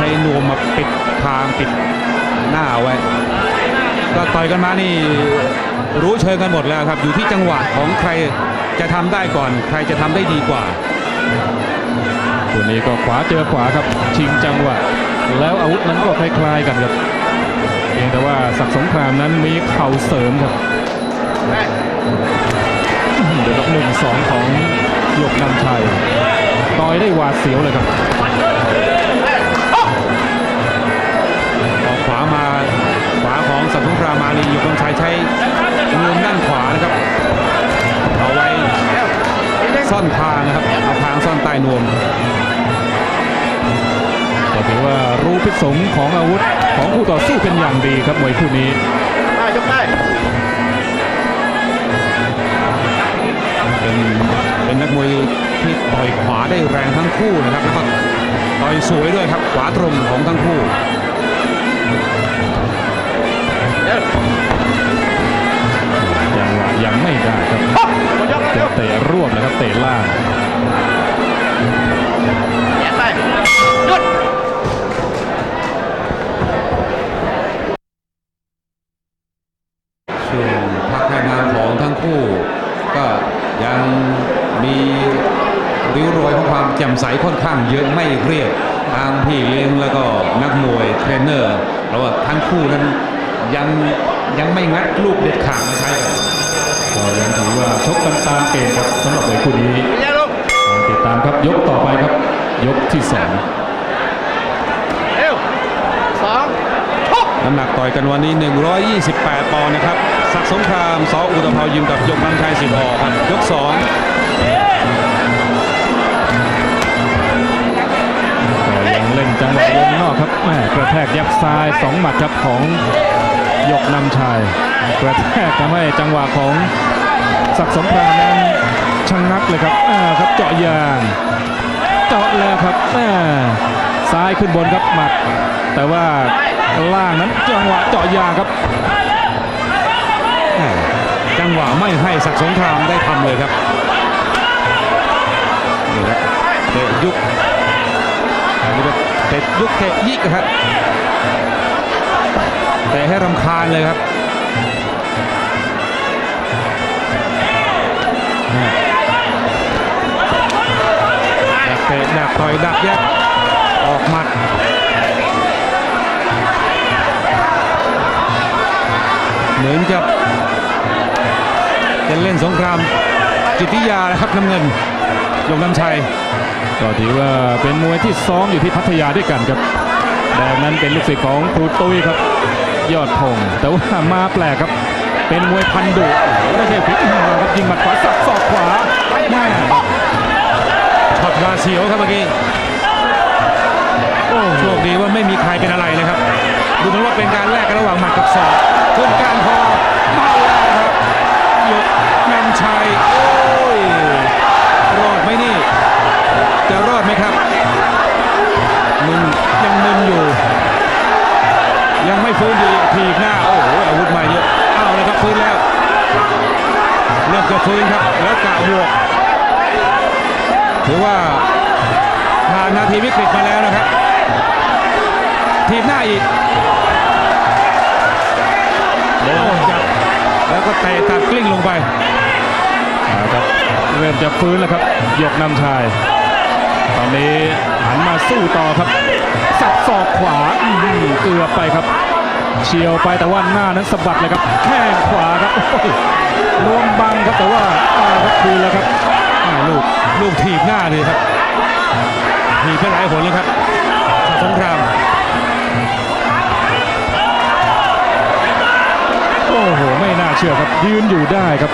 ช้นวมมาปิดทางปิดหน้าเอาไว้ ก็ต่อยกันมานี่รู้เชิงกันหมดแล้วครับ อยู่ที่จังหวะของใครจะทำได้ก่อน ใครจะทำได้ดีกว่า ตัวนี้ก็ขวาเจอขวาครับ ชิงจังหวะ แล้วอาวุธนั้นก็คล้ายๆกันครับเพียงแต่ว่าศักดิ์สงครามนั้นมีเข่าเสริมครับเดี๋ยวกับหนึ่งสองของหยกนำชัยต่อยได้หวาดเสียวเลยครับาของสัตว์สงรามาลีอยู่ตรงชายใช้เงินด้านขวานะครับเอาไว้ซ่อนทางนะครับเอาทางซ่อนใต้นวมก็ถือว่ารู้พิษสงของอาวุธของคู่ต่อสู้เป็นอย่างดีครับมวยคู่นี้ได้ยกได้เป็นเป็นนักมวยที่ต่อยขวาได้แรงทั้งคู่นะครับแล้วก็ต่อยสวยด้วยครับขวาตรงของทั้งคู่ ยังไม่ได้ครับหมดยกแล้วเตะรวบนะครับเตะล่างแย่ไปหยุดช่วงพักแรงงานของทั้งคู่ ก็ยังมีริ้วรอยของความแจ่มใสค่อนข้างเยอะไม่เครียดทางพี่เลี้ยงแล้วก็นักมวยเทรนเนอร์เราว่าทั้งคู่นั้นยังยังไม่งัดลูกเด็ดขาดมาใช้กัน ก็ยังถือว่าชกกันตามเกมครับสำหรับมวยคู่นี้แย่ลงติดตามครับยกต่อไปครับ ยกที่สองเร็วสองชกน้ำหนักต่อยกันวันนี้ 128 ปอนด์นะครับศักดิ์สงครามสออุตภาวยิมกับยกน้ำชัยสิบออกครับยกสองก็ยังเล่นจังหวะวงนอกครับแม่กระแทกยับซ้ายสองหมัดครับของ ยกนำชายกระแทกทำให้จังหวะของศักดิ์สงครานั้นชะงงักเลยครับอ่าครับเจาะยางเจาะแล้วครับแม่ซ้ายขึ้นบนครับหมัด แต่ว่าล่างนั้นจังหวะเจาะยางครับจังหวะไม่ให้ศักดิ์สงครามได้ทำเลยครับนี่ครับเตะยุกอันนี้ก็เตะยุกเตะยิกครับ เตะให้รำคาญเลยครับดักเตะดักต่อยดักยัดออกหมัดเหมือนกับจะเล่นสงครามจิตวิยานะครับน้ำเงินยงน้ำชัยก็ถือว่าเป็นมวยที่ซ้อมอยู่ที่พัทยาด้วยกันครับแดงนั้นเป็นลูกศิษย์ของครูตุ้ยครับ ยอดพงศ์แต่ว่ามาแปลกครับ เป็นมวยพันดุไม่ใช่ฝีมือครับยิงหมัดขวาสับศอกขวาแม่ช็อตวาเสียวครับเมื่อกี้โอ้โชคดีว่าไม่มีใครเป็นอะไรนะครับ ดูเหมือนว่าเป็นการแลกกันระหว่างหมัดกับศอกขึ้นการคอาอีกโอ้จับแล้วก็เตะตัดกลิ้งลงไปเอาครับเริ่มจะฟื้นแล้วครับยกนำชาย ตอนนี้หันมาสู้ต่อครับ สับศอกขวาอื้อหือเกือบไปครับ เฉียวไปแต่ว่าหน้านั้นสะบัดเลยครับ แข้งขวาครับรวมบังครับแต่ว่าอาครับคืนแล้วครับลูกลูกถีบหน้าเลยครับถีบไปหลายหนแล้วครับสงคราม อ้โห ไม่น่าเชื่อครับ ยืนอยู่ได้ครับ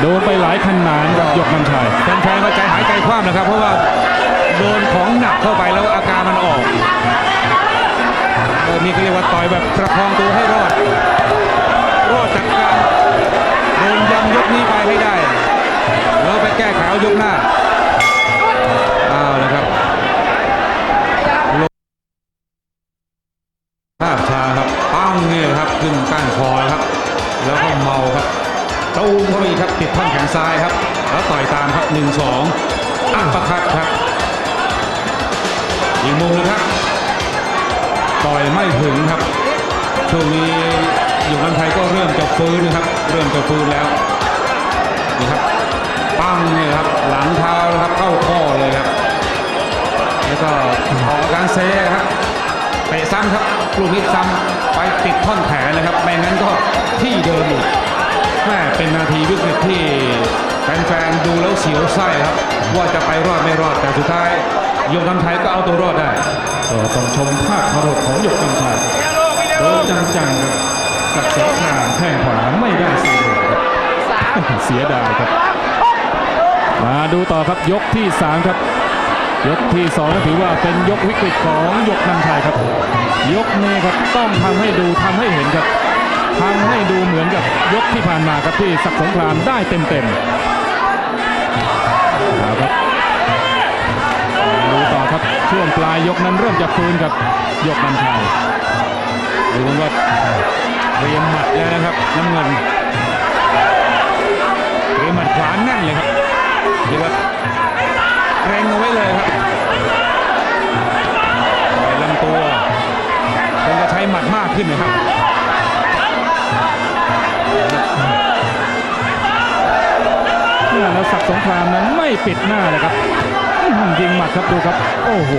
โดนไปหลายขนานครับยกน้ำชายแฟนๆก็ใจหายใจคว่ำนะครับ เพราะว่าโดนของหนักเข้าไปแล้วอาการมันออกเออนี่ก็เรียกว่าต่อยแบบประคองตัวให้รอด รอดจากการโดนยำยกนี้ไปให้ได้ แล้วไปแก้ไขเอายกหน้าเอา ดูแล้วเสียวไส้ครับ ว่าจะไปรอดไม่รอดแต่สุดท้ายยงคำไทยก็เอาตัวรอดได้ก็ต้องชมภาคพรดของยกนำชัยโดนจังๆครับสักดิ์ศรีขานแข้งขวาไม่ได้เสียเลยครับเสียดายครับ มาดูต่อครับยกที่ 3 ครับ ยกที่2ก็ถือว่าเป็นยกวิกฤตของยกนำชัยครับ ยกนี้ครับต้องทำให้ดูทำให้เห็นครับทำให้ดูเหมือนกับยกที่ผ่านมาครับที่สักสงครามได้เต็มๆาครับดูต่อครับช่วงปลายยกนั้นเริ่มจะฟื้นครับยกนำชัยดูเหมือนว่าเตรียมหมัดแล้วนะครับน้ำเงินเตรียมหมัดขวาแน่นเลยครับเรียว่าเกรงเอาไว้เลยครับต่อยลำตัวคงจะใช้หมัดมากขึ้นนะครับ ศักดิ์สงครามนั้นไม่ปิดหน้าเลยครับยิงหมัดครับดูครับ โอ้โห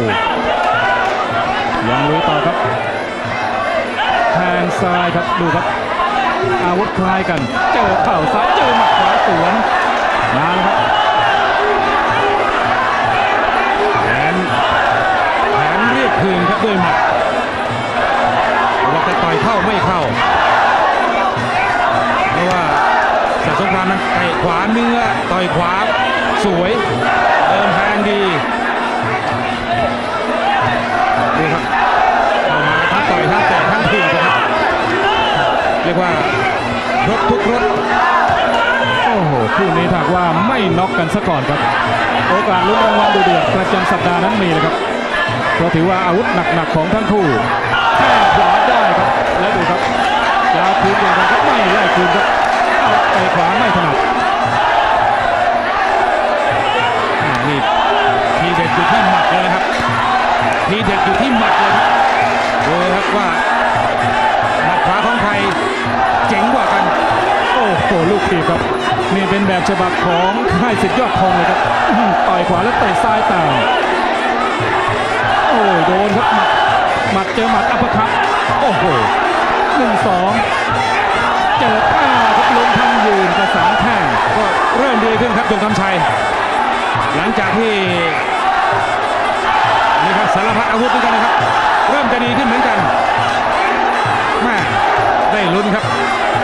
ยังลุยต่อครับแทงซ้ายครับดูครับ อาวุธคล้ายกัน เจอเข่าซ้ายเจอหมัดขวาสวนมาแล้วครับ สวยเดินแทงดีดูครับเข้ามาทั้งต่อยทั้งเตะทั้งถีบครับเรียกว่ารถทุกรถโอ้โหคู่นี้ถากว่าไม่น็อกกันซะก่อนครับ โอกาสลุ้นรางวัลดูเดือดประจำสัปดาห์นั้นมีเลยครับเพราะถือว่าอาวุธหนักๆของทั้งคู่แข้งขวาได้ครับแล้วดูครับยาวคืนอย่างไรครับไม่ได้คืนครับเอาไปขวาไม่ถนัด โหลูกทีบครับ นี่เป็นแบบฉบับของค่ายสิทธิ์ยอดทองเลยครับต่อยขวาแล้วเตะซ้ายตามโอ้ยโดนครับหมัดหมัดเจอหมัดอัปคัตโอ้โหหนึ่งสองเจอป้าครับล้มทั้งยืนกระสานแข้งก็เริ่มดีขึ้นครับยงคำชัย หลังจากที่นี่ครับสารพัดอาวุธด้วยกันนะครับ เริ่มจะดีขึ้นเหมือนกันแม่ได้ลุ้นครับ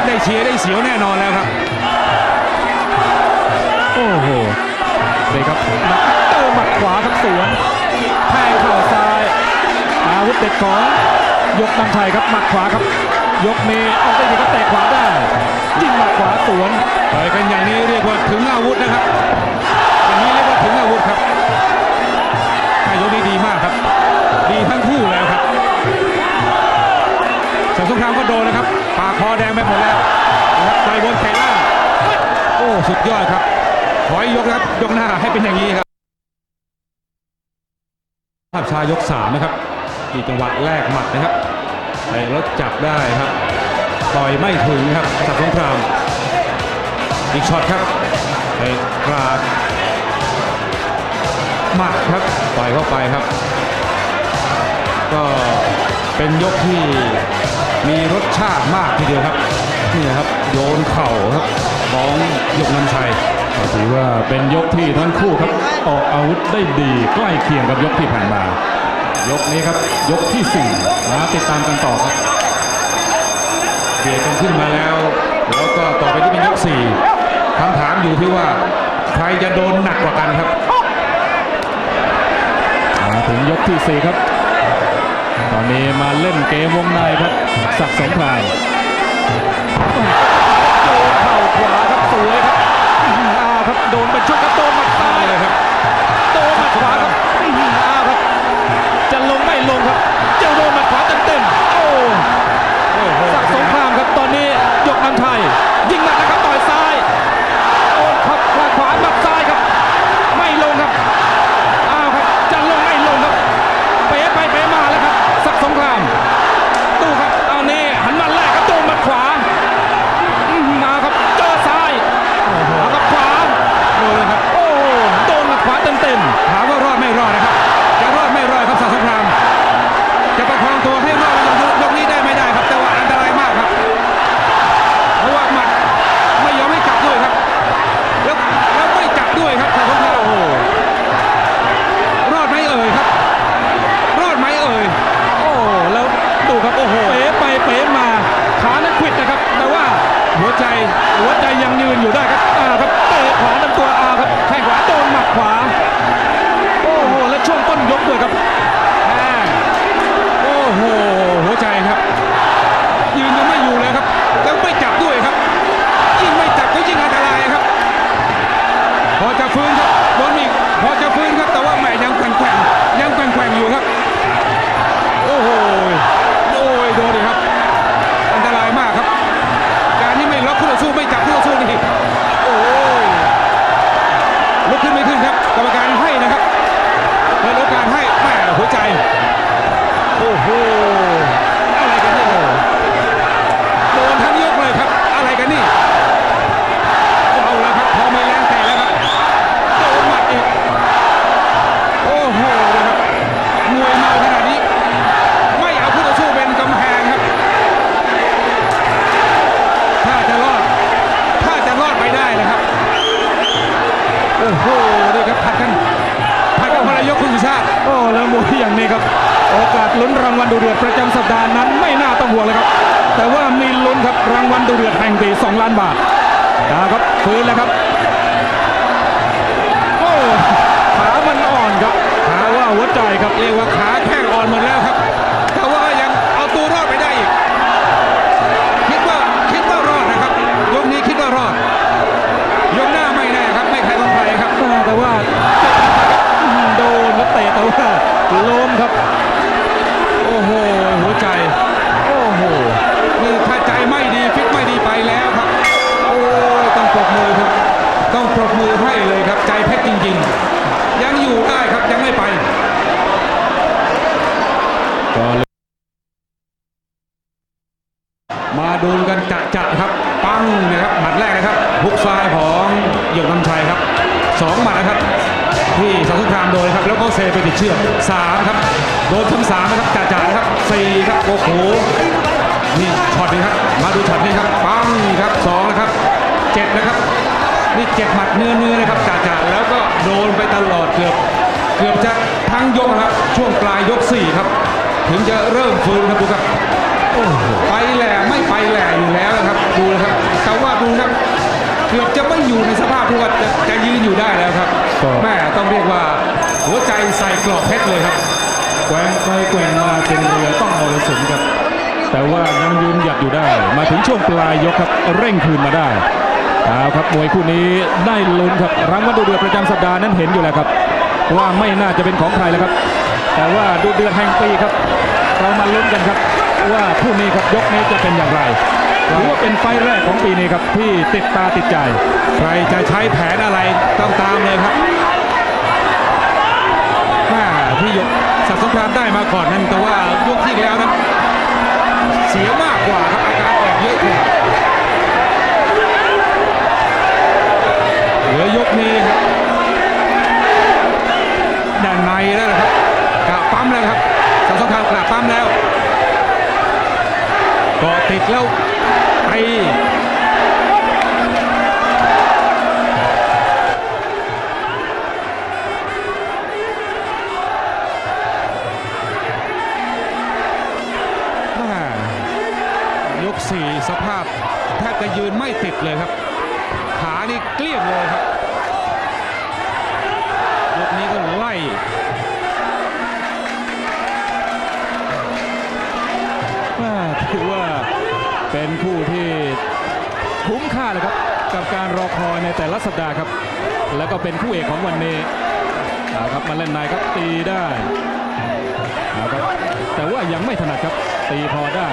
ได้เชียร์ได้เสียวแน่นอนแล้วครับ โอ้โหเลยครับหมัดเจอหมัดขวาครับสวนแทงเข่าซ้าย อาวุธเด็ดของยกนำชัยครับหมัดขวาครับ ยกนี้ออกได้ดีก็เตะขวาได้ยิงหมัดขวาสวนต่อยกันอย่างนี้เรียกว่าถึงอาวุธนะครับอย่างนี้เรียกว่าถึงอาวุธครับนายกนี้ดีมากครับ ดีทั้งคู่แล้วครับสงสงครามก็โดนนะครับปากคอแดงไปหมดแล้วนะครับต่อยบนเตะล่างโอ้สุดยอดครับ ขอให้ยกครับยกหน้าให้เป็นอย่างนี้ครับภาพชายกสามนะครับที่จังหวะแรกหมัดนะครับเตะแล้วจับได้ครับต่อยไม่ถึงครับสับสงครามอีกช็อตครับไปกราดหมัดครับต่อยเข้าไปครับ ก็เป็นยกที่มีรสชาติมากทีเดียวครับนี่ครับโยนเข่าครับของยกน้ำชัย ถือว่าเป็นยกที่ทั้งคู่ครับออกอาวุธได้ดีใกล้เคียงกับยกที่ผ่านมา ยกนี้ครับยกที่สี่มาติดตามกันต่อครับเบียดกันขึ้นมาแล้ว แล้วก็ต่อไปที่เป็นยกสี่คำถามอยู่ที่ว่าใครจะโดนหนักกว่ากันครับมาถึงยกที่สี่ครับ ตอนนี้มาเล่นเกมวงในครับสักดิ์สงคราม โดนเป็นชุดครับโดนมา ล้านบาทนะครับฟื้นแล้วครับ อตนี้ครับมาดูช็อตนี้ครับปังครับสองนะครับเจ็ดนะครับ นี่เจ็บหมัดเนื้อเนื้อนะครับจ่าจ่าแล้วก็โดนไปตลอดเกือบ เกือบจะทั้งยกนะครับ ช่วงปลายยกสี่ครับ ถึงจะเริ่มฟื้นครับดูครับโอ้โหไปแหล่ไม่ไปแหล่อยู่แล้วนะครับดูนะครับแต่ว่าดูครับเกือบจะไม่อยู่ในสภาพที่ว่าจะจะยืนอยู่ได้แล้วครับแม่ต้องเรียกว่าหัวใจใส่กรอบเพชรเลยครับแกว่งไปแกว่งมาเป็นเรือต้องมรสุมครับ แต่ว่ายังยืนหยัดอยู่ได้ มาถึงช่วงปลายยกครับเร่งคืนมาได้เอาครับมวยคู่นี้ได้ลุ้นครับรางวัลดูเดือดประจำสัปดาห์นั้นเห็นอยู่แล้วครับ ว่าไม่น่าจะเป็นของใครแล้วครับ แต่ว่าดูเดือดแห่งปีครับ เรามาลุ้นกันครับ ว่าคู่นี้ครับยกนี้จะเป็นอย่างไรถือว่าเป็นไฟแรกของปีนี้ครับที่ติดตาติดใจ ใครจะใช้แผนอะไรต้องตามเลยครับที่ยกสัตว์สงครามได้มาก่อนนั้นแต่ว่ายกที่แล้วนั้น เสียมากกว่าครับอาการออกเยอะกว่าเหลือยกนี้ครับด้านในแล้วนะครับกะปั๊มแล้วครับสองสองครามกะปั๊มแล้วก็ติดแล้วไป เป็นคู่เอกของวันนี้เอาครับมาเล่นในครับตีได้เอาครับแต่ว่ายังไม่ถนัดครับตีพอได้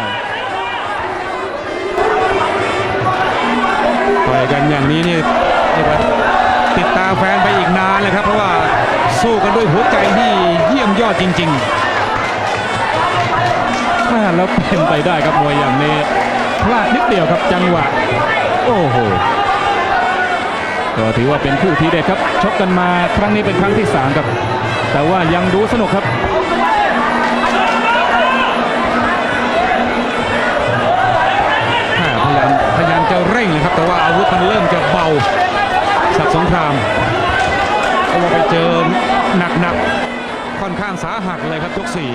ต่อยกันอย่างนี้นี่เรียกว่าติดตามแฟนไปอีกนานเลยครับ เพราะว่าสู้กันด้วยหัวใจที่เยี่ยมยอดจริงแม่แล้วเป็นไปได้ครับมวยอย่างนี้พลาดนิดเดียวครับจังหวะ โอ้โห ก็ถือว่าเป็นคู่ทีเด็ดครับ ชกกันมาครั้งนี้เป็นครั้งที่สามครับ แต่ว่ายังดูสนุกครับพยายามพยายามจะเร่งเลยครับ แต่ว่าอาวุธมันเริ่มจะเบาสักสงครามเพราะว่าไปเจอหนักๆค่อนข้างสาหัสเลยครับยกสี่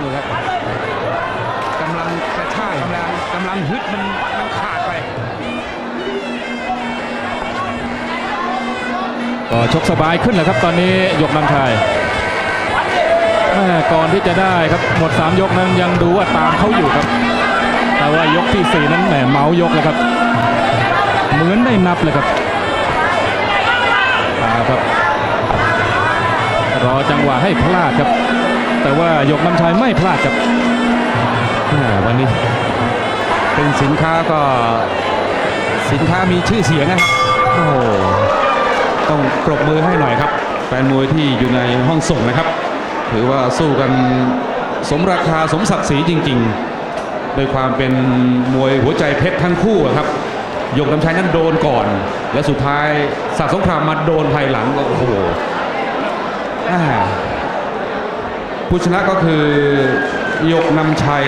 นี่ครับกำลังกระชากกำลังกำลังฮึดมันมันขาดไป ก็ชกสบายขึ้นแหละครับตอนนี้ยกนำชายแม่ก่อนที่จะได้ครับหมด 3 ยกนั้นยังดูว่าตามเขาอยู่ครับ แต่ว่ายกที่ 4 นั้นแหมเมายกเลยครับ เหมือนได้นับเลยครับเอาครับ รอจังหวะให้พลาดครับ แต่ว่ายกนำชายไม่พลาดครับวันนี้เป็นสินค้าก็สินค้ามีชื่อเสียงนะครับโอ้ ต้องปรบมือให้หน่อยครับ แฟนมวยที่อยู่ในห้องส่งนะครับ ถือว่าสู้กันสมราคาสมศักดิ์ศรีจริง ๆ โดยความเป็นมวยหัวใจเพชรทั้งคู่ครับยกน้ำชัยนั้นโดนก่อน และสุดท้ายสักสงครามมาโดนภายหลังก็โอ้โหผู้ชนะก็คือยกนำชัย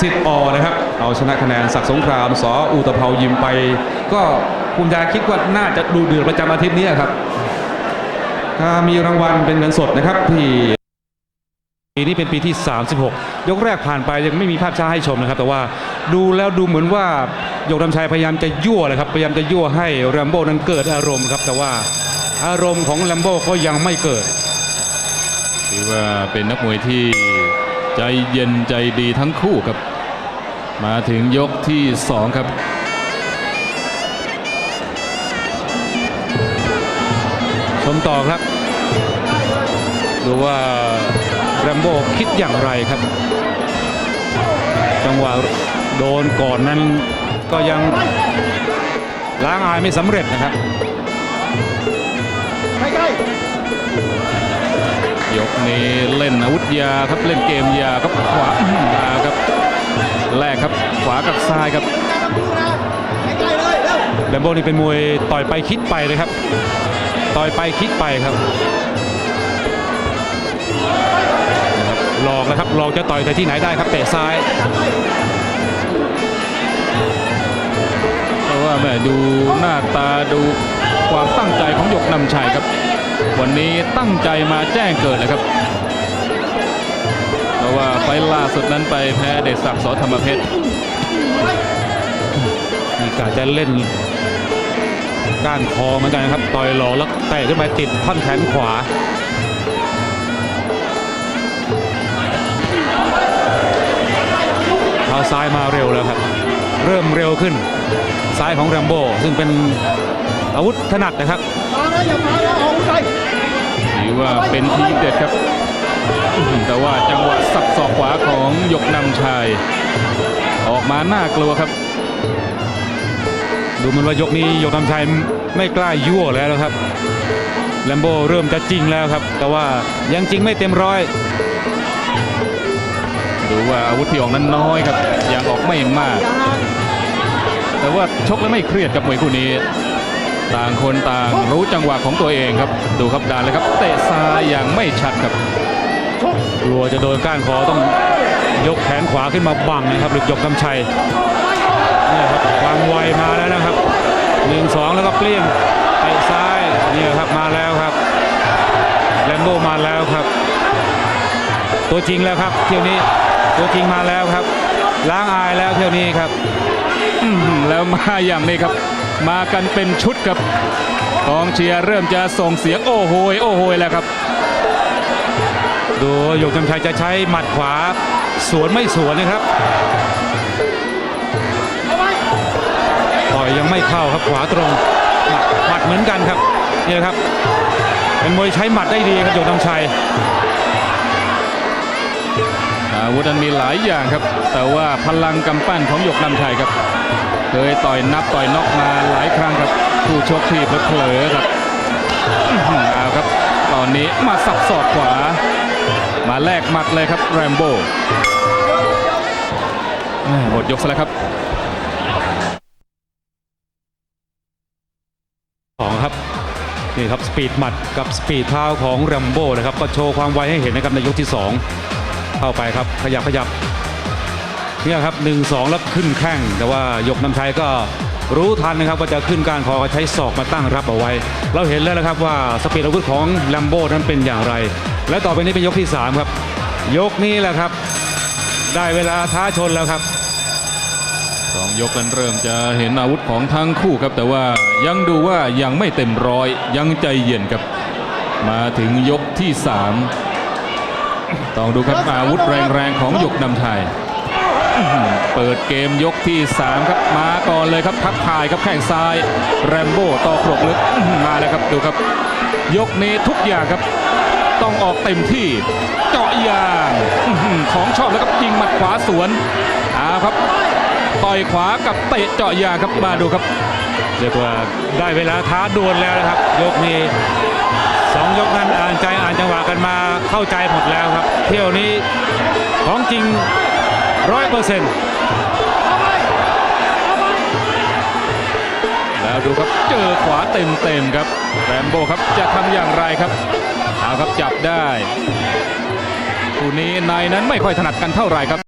สิทธิ์อนะครับ เอาชนะคะแนนศักดิ์สงครามสออุตภเปายิมไปก็ ภูมิใจคิดว่าน่าจะดูเดือดประจำอาทิตย์นี้ครับถ้ามีรางวัลเป็นเงินสดนะครับที่ปีนี้เป็นปีที่ 36 ยกแรกผ่านไปยังไม่มีภาพช้าให้ชมนะครับ แต่ว่าดูแล้วดูเหมือนว่าโยกนำชัยพยายามจะยั่วเลยครับพยายามจะยั่วให้แรมโบ้นั้นเกิดอารมณ์ครับ แต่ว่าอารมณ์ของแรมโบ้ก็ยังไม่เกิดถือว่าเป็นนักมวยที่ใจเย็นใจดีทั้งคู่ครับ มาถึงยกที่สองครับ มต่อครับ ดูว่าแรมโบ้คิดอย่างไรครับ จังหวะโดนก่อนนั้นก็ยังล้างอายไม่สำเร็จนะครับใกล้ยกนี้เล่นอาวุธยาครับเล่นเกมยาครับขวาอื้อหือยาครับแรกครับขวากับซ้ายครับๆดูนะใกล้ๆเลยเร็วแรมโบ้นี่เป็นมวยต่อยไปคิดไปเลยครับ ต่อยไปคิดไปครับหลอกนะครับหลอกจะต่อยแต่ที่ไหนได้ครับเตะซ้ายเพราะว่าแม่ดูหน้าตาดูความตั้งใจของหยกนำชัยครับ วันนี้ตั้งใจมาแจ้งเกิดเลยครับ เพราะว่าไฟล่าสุดนั้นไปแพ้เดชศักดิ์สธรรมเพชรมีการจะเล่น ก้านคอเหมือนกันนะครับ ต่อยหลอกแล้วเตะขึ้นไปติดท่อนแขนขวาเท้าซ้ายมาเร็วแล้วครับ เริ่มเร็วขึ้น ซ้ายของแรมโบ้ซึ่งเป็นอาวุธถนัดนะครับมาแล้วอย่ามาแล้วเอาไปถือว่าเป็นทีเด็ดครับอื้อหือแต่ว่าจังหวะสับศอกขวาของหยกนำชัยออกมาน่ากลัวครับ ดูมันว่ายกนี้ยกนำชัยไม่กล้ายั่วแล้วนะครับแลมโบเริ่มจะจริงแล้วครับ แต่ว่ายังจริงไม่เต็มร้อย ดูว่าอาวุธที่ออกนั้นน้อยครับยังออกไม่มาก แต่ว่าชกแล้วไม่เครียดกับมวยคู่นี้ ต่างคนต่างรู้จังหวะของตัวเองครับ ดูครับดานเลยครับ เตะซ้ายอย่างไม่ชัดครับกลัวจะโดนก้านคอต้องยกแขนขวาขึ้นมาบังนะครับหรือยกกำชัยเนี่ยครับความไวมาแล้วนะ หนึ่งสองแล้วก็เปลี่ยนเตะซ้ายนี่ครับมาแล้วครับแลมโบมาแล้วครับ ตัวจริงแล้วครับเที่ยวนี้ตัวจริงมาแล้วครับ ล้างอายแล้วเที่ยวนี้ครับแล้วมาอย่างนี้ครับ มากันเป็นชุดครับกองเชียร์เริ่มจะส่งเสียงโอ้โหยโอ้โหยแล้วครับ ดูหยกกำชัยจะใช้หมัดขวาสวนไม่สวนนะครับ อยยังไม่เข้าครับขวาตรงหมัดเหมือนกันครับนี่ครับ เป็นมวยใช้หมัดได้ดีครับโยกนำชัยอาวุธนั้นมีหลายอย่างครับ แต่ว่าพลังกำปั้นของหยกนำชัยครับ เคยต่อยนับต่อยน็อกมาหลายครั้งครับผู้ชกที่เผลอๆครับอื้อหือเอาครับ ตอนนี้มาสับศอกขวา มาแลกหมัดเลยครับแรมโบ้หมดยกซะแล้วครับ นี่ครับสปีดหมัดกับสปีดเท้าของแรมโบ้นะครับก็โชว์ความไวให้เห็นนะครับในยกที่ 2 เข้าไปครับขยับขยับเนี่ยครับ1นสแล้วขึ้นแข้งแต่ว่ายกน้ำชัยก็รู้ทันนะครับว่าจะขึ้นการคอก็ใช้ศอกมาตั้งรับเอาไว้ เราเห็นแล้วนะครับว่าสปีดอาวุธของแรมโบ้นั้นเป็นอย่างไร และต่อไปนี้เป็นยกที่ 3 ครับ ยกนี้แหละครับ ได้เวลาท้าชนแล้วครับ สองยกนั้นเริ่มจะเห็นอาวุธของทั้งคู่ครับ แต่ว่ายังดูว่ายังไม่เต็มร้อยยังใจเย็นครับ มาถึงยกที่สามต้องดูครับอาวุธแรงๆของหยกนำชัยอื้อหือเปิดเกมยกที่ 3 ครับมาก่อนเลยครับทักทายครับแข้งซ้าย แรมโบ้ต่อปลกลึกอื้อหือมาแล้วครับดูครับ ยกนี้ทุกอย่างครับต้องออกเต็มที่เจาะยางอื้อหือของชอบแล้วครับยิงหมัดขวาสวนเอาครับ ต่อยขวากับเตะเจาะยางครับมาดูครับเรียกว่าได้เวลาท้าดวลแล้วนะครับ ยกนี้สองยกนั้นอ่านใจอ่านจังหวะกันมาเข้าใจหมดแล้วครับ เที่ยวนี้ของจริงร้อยเปอร์เซ็นต์แล้วดูครับเจอขวาเต็มเต็มๆครับแรมโบ้ครับจะทำอย่างไรครับเอาครับจับได้คู่นี้ในนั้นไม่ค่อยถนัดกันเท่าไหร่ครับ